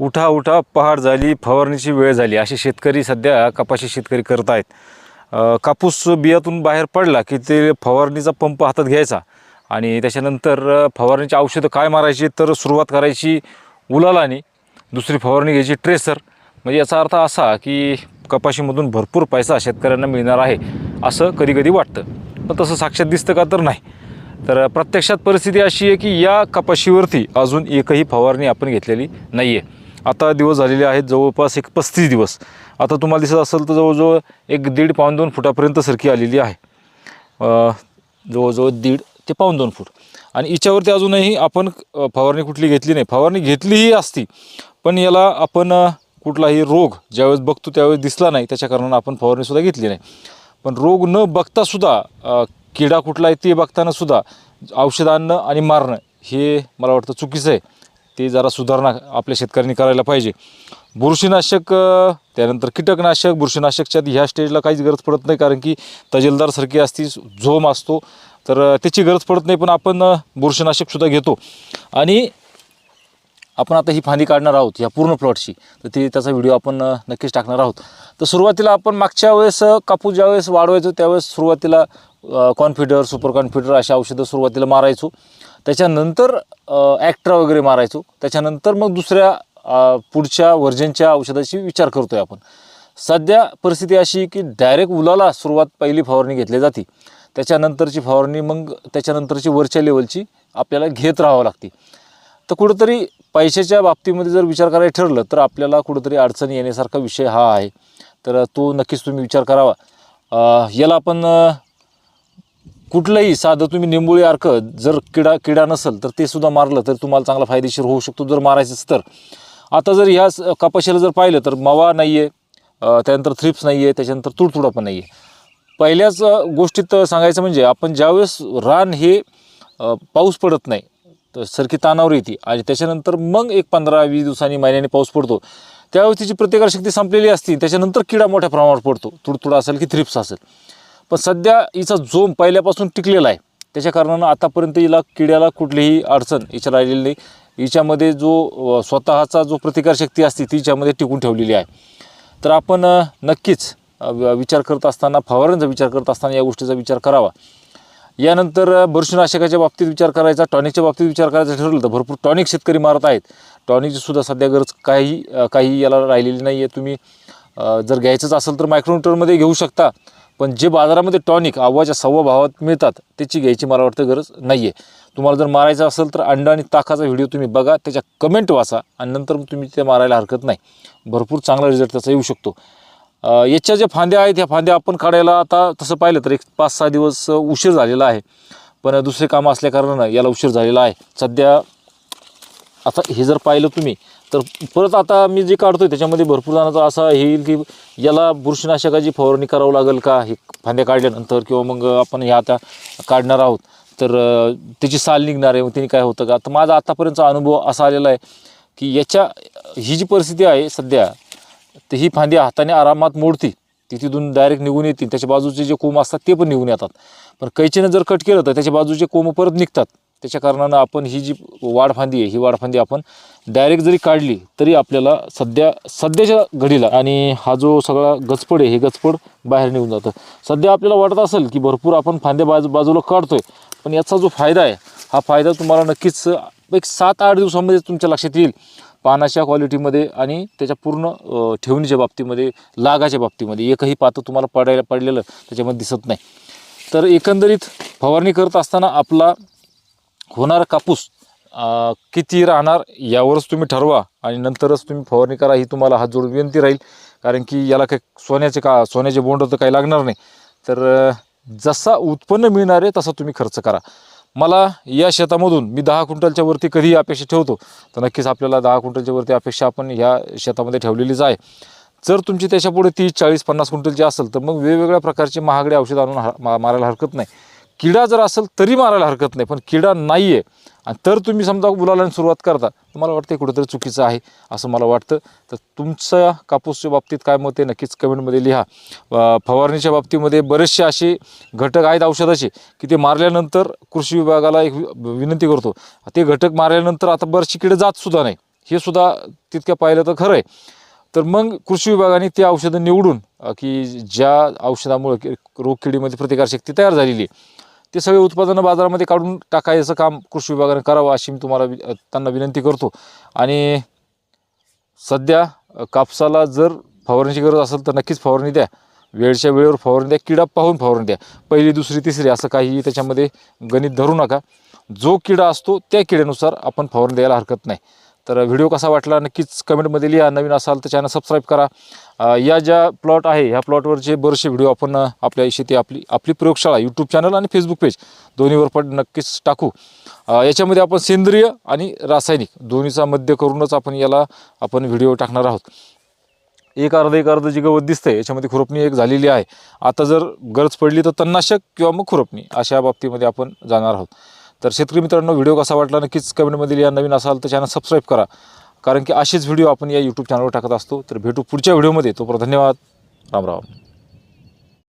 उठा उठा पहाड झाली फवारणीची वेळ झाली. असे शेतकरी सध्या कपाशी शेतकरी करत आहेत कापूस बियातून बाहेर पडला की ते फवारणीचा पंप हातात घ्यायचा आणि त्याच्यानंतर फवारणीची औषधं काय मारायची तर सुरुवात करायची उलालाने दुसरी फवारणी घ्यायची ट्रेसर. म्हणजे याचा अर्थ असा की कपाशीमधून भरपूर पैसा शेतकऱ्यांना मिळणार आहे असं कधी कधी वाटतं. पण तसं साक्षात दिसतं का तर नाही. तर प्रत्यक्षात परिस्थिती अशी आहे की या कपाशीवरती अजून एकही फवारणी आपण घेतलेली नाही आहे आता दिवस झालेले आहेत जवळपास एक पस्तीस दिवस. आता तुम्हाला दिसत असेल तर जवळजवळ एक दीड पाऊन दोन फुटापर्यंत सरकी आलेली आहे. जवळजवळ दीड ते पाऊण दोन फूट. आणि हिच्यावरती अजूनही आपण फवारणी कुठली घेतली नाही. फवारणी घेतलीही असती पण याला आपण कुठलाही रोग ज्यावेळेस बघतो त्यावेळेस दिसला नाही. त्याच्या कारणानं आपण फवारणीसुद्धा घेतली नाही. पण रोग न बघतासुद्धा किडा कुठला आहे ते बघतानासुद्धा औषध आणणं आणि मारणं हे मला वाटतं चुकीचं आहे. ते जरा सुधारणा आपल्या शेतकऱ्यांनी करायला पाहिजे. बुरशीनाशक त्यानंतर कीटकनाशक बुरशीनाशकच्या ह्या स्टेजला काहीच गरज पडत नाही कारण की तजेलदारसारखी असती झोम असतो. तर त्याची गरज पडत नाही पण आपण बुरशीनाशकसुद्धा घेतो. आणि आपण आता ही फांदी काढणार आहोत ह्या पूर्ण प्लॉटची तर ती त्याचा व्हिडिओ आपण नक्कीच टाकणार आहोत. तर सुरुवातीला आपण मागच्या वेळेस कापूस ज्यावेळेस वाढवायचो त्यावेळेस सुरुवातीला कॉन्फिडर सुपर कॉन्फिडर अशा औषधं सुरुवातीला मारायचो. त्याच्यानंतर ॲक्ट्रा वगैरे मारायचो. त्याच्यानंतर मग दुसऱ्या पुढच्या वर्जनच्या औषधाची विचार करतोय आपण. सध्या परिस्थिती अशी की डायरेक्ट उलाला सुरुवात पहिली फवारणी घेतली जाते. त्याच्यानंतरची फवारणी मग त्याच्यानंतरची वरच्या लेवलची आपल्याला घेत राहावं लागते. तर कुठंतरी पैशाच्या बाबतीमध्ये जर विचार करायला ठरलं तर आपल्याला कुठंतरी अडचण येण्यासारखा विषय हा आहे. तर तो नक्कीच तुम्ही विचार करावा. याला आपण कुठलंही साधं तुम्ही निंबोळी अर्क जर किडा किडा नसेल तर ते सुद्धा मारलं तर तुम्हाला चांगला फायदेशीर होऊ शकतो जर मारायचंच तर. आता जर ह्या कपाशीला जर पाहिलं तर मवा नाही आहे त्यानंतर थ्रिप्स नाही आहे त्याच्यानंतर तुडतुडा पण नाही आहे पहिल्याच गोष्टीत सांगायचं म्हणजे आपण ज्यावेळेस रान हे पाऊस पडत नाही तर सरकी तानावर येते आणि त्याच्यानंतर मग एक पंधरा वीस दिवसांनी महिन्याने पाऊस पडतो. त्यावेळेस तिची प्रतिकारशक्ती संपलेली असते त्याच्यानंतर किडा मोठ्या प्रमाणावर पडतो तुडतुडा असेल की थ्रिप्स असेल. पण सध्या हिचा जोम पहिल्यापासून टिकलेला आहे. त्याच्या कारणानं आतापर्यंत हिला किड्याला कुठलीही अडचण हिच्या राहिलेली नाही. हिच्यामध्ये जो स्वतःचा जो प्रतिकारशक्ती असते ती हिच्यामध्ये टिकून ठेवलेली आहे. तर आपण नक्कीच विचार करत असताना फवारणीचा विचार करत असताना या गोष्टीचा विचार करावा. यानंतर बुरशीनाशकाच्या बाबतीत विचार करायचा टॉनिकच्या बाबतीत विचार करायचा ठरवलं तर भरपूर टॉनिक शेतकरी मारत आहेत. टॉनिकची सुद्धा सध्या गरज काही काही याला राहिलेली नाही आहे तुम्ही जर घ्यायचंच असेल तर मायक्रोमीटरमध्ये घेऊ शकता. पण जे बाजारामध्ये टॉनिक आव्वाच्या सव्वा भावात मिळतात त्याची घ्यायची मला वाटतं गरज नाही आहे तुम्हाला जर मारायचं असेल तर अंडा आणि ताकाचा व्हिडिओ तुम्ही बघा त्याच्या कमेंट वाचा आणि नंतर तुम्ही ते मारायला हरकत नाही. भरपूर चांगला रिझल्ट त्याचा येऊ शकतो. याच्या ज्या फांद्या आहेत ह्या फांद्या आपण काढायला आता तसं पाहिलं तर एक पाच सहा दिवस उशीर झालेला आहे. पण दुसरे कामं असल्याकारणानं याला उशीर झालेला आहे. सध्या आता हे जर पाहिलं तुम्ही तर परत आता मी जे काढतोय त्याच्यामध्ये भरपूर जणांचा असा हे येईल की याला बुरशीनाशकाची फवारणी करावं लागेल का? हे फांद्या काढल्यानंतर किंवा मग आपण ह्या आता काढणार आहोत. तर त्याची साल निघणार आहे मग त्याने काय होतं का? तर माझा आतापर्यंतचा अनुभव असा आलेला आहे की याच्या ही जी परिस्थिती आहे सध्या तर ही फांदी हाताने आरामात मोडती. ती तिथून डायरेक्ट निघून येतील. त्याच्या बाजूचे जे कोंब असतात ते पण निघून येतात. पण कैचीनं जर कट केलं तर त्याच्या बाजूचे कोंब परत निघतात. त्याच्या कारणानं आपण ही जी वाढफांदी आहे ही वाढफांदी आपण डायरेक्ट जरी काढली तरी आपल्याला सध्या सध्याच्या घडीला आणि हा जो सगळा गचपड आहे हे गचपड बाहेर निघून जातं. सध्या आपल्याला वाटत असेल की भरपूर आपण फांद्या बाजू बाजूला काढतोय पण याचा जो फायदा आहे हा फायदा तुम्हाला नक्कीच एक सात आठ दिवसामध्ये तुमच्या लक्षात येईल. पानाच्या क्वालिटीमध्ये आणि त्याच्या पूर्ण ठेवणीच्या बाबतीमध्ये लागाच्या बाबतीमध्ये. एकही पातं तुम्हाला पडायला पडलेलं त्याच्यामध्ये दिसत नाही. तर एकंदरीत फवारणी करत असताना आपला होणारा कापूस किती राहणार यावरच तुम्ही ठरवा आणि नंतरच तुम्ही फवारणी करा. ही तुम्हाला हात जोडून विनंती राहील. कारण की याला काही सोन्याचे का सोन्याचे बोंड तर काही लागणार नाही. तर जसा उत्पन्न मिळणार आहे तसा तुम्ही खर्च करा. मला या शेतामधून मी दहा क्विंटलच्या वरती कधीही अपेक्षा ठेवतो तर नक्कीच आपल्याला दहा क्विंटलच्या वरती अपेक्षा आपण ह्या शेतामध्ये ठेवलेलीच आहे. जर तुमची त्याच्यापुढे तीस चाळीस पन्नास क्विंटलची असेल तर मग वेगवेगळ्या प्रकारचे महागडे औषध आणून हा- मारायला हरकत नाही. किडा जर असेल तरी मारायला हरकत नाही पण किडा नाही आहे आणि तर तुम्ही समजा मुलाला सुरुवात करता तर मला वाटतं कुठेतरी चुकीचं आहे असं मला वाटतं. तर तुमच्या कापूसच्या बाबतीत काय मत आहे? नक्कीच कमेंटमध्ये लिहा. फवारणीच्या बाबतीमध्ये बरेचसे असे घटक आहेत औषधाचे की ते मारल्यानंतर कृषी विभागाला एक वि- विनंती करतो. ते घटक मारल्यानंतर आता बरेचशी किडे जातसुद्धा नाही. हे सुद्धा तितक्या पाहिलं तर खरं आहे. तर मग कृषी विभागाने ते औषधं निवडून की ज्या औषधामुळे रोगकिडीमध्ये प्रतिकारशक्ती तयार झालेली आहे ते सगळे उत्पादनं बाजारामध्ये काढून टाकायचं काम कृषी विभागाने करावं अशी मी तुम्हाला वि- त्यांना विनंती करतो. आणि सध्या कापसाला जर फवारणीची गरज असेल तर नक्कीच फवारणी द्या. वेळच्या वेळेवर फवारणी द्या किडा पाहून फवारणी द्या. पहिली दुसरी तिसरी असं काही त्याच्यामध्ये गणित धरू नका. जो किडा असतो त्या किड्यानुसार आपण फवारणी द्यायला हरकत नाही. तर व्हिडिओ कसा वाटला नक्कीच कमेंटमध्ये लिहा. नवीन असाल तर चॅनल सबस्क्राईब करा. या ज्या प्लॉट आहे ह्या प्लॉटवरचे बरेचसे व्हिडिओ आपण आपल्या शेती आपली आपली प्रयोगशाळा यूट्यूब चॅनल आणि फेसबुक पेज दोन्हीवर पण नक्कीच टाकू. याच्यामध्ये आपण सेंद्रिय आणि रासायनिक दोन्हीचा मध्य करूनच आपण याला आपण व्हिडिओ टाकणार आहोत. एक अर्ध एक अर्ध जी गवत दिसतंय याच्यामध्ये खुरपणी एक झालेली आहे. आता जर गरज पडली तर तणनाशक किंवा मग खुरपणी अशा बाबतीमध्ये आपण जाणार आहोत. तर शेतकरी मित्रांनो व्हिडिओ कसा वाटला नक्कीच कमेंटमध्ये लिहा. नवीन असाल तर चॅनल सबस्क्राईब करा. कारण की असेच व्हिडिओ आपण या यूट्यूब चॅनलवर टाकत असतो. तर भेटू पुढच्या व्हिडिओमध्ये तोपर्यंत धन्यवाद. राम राम.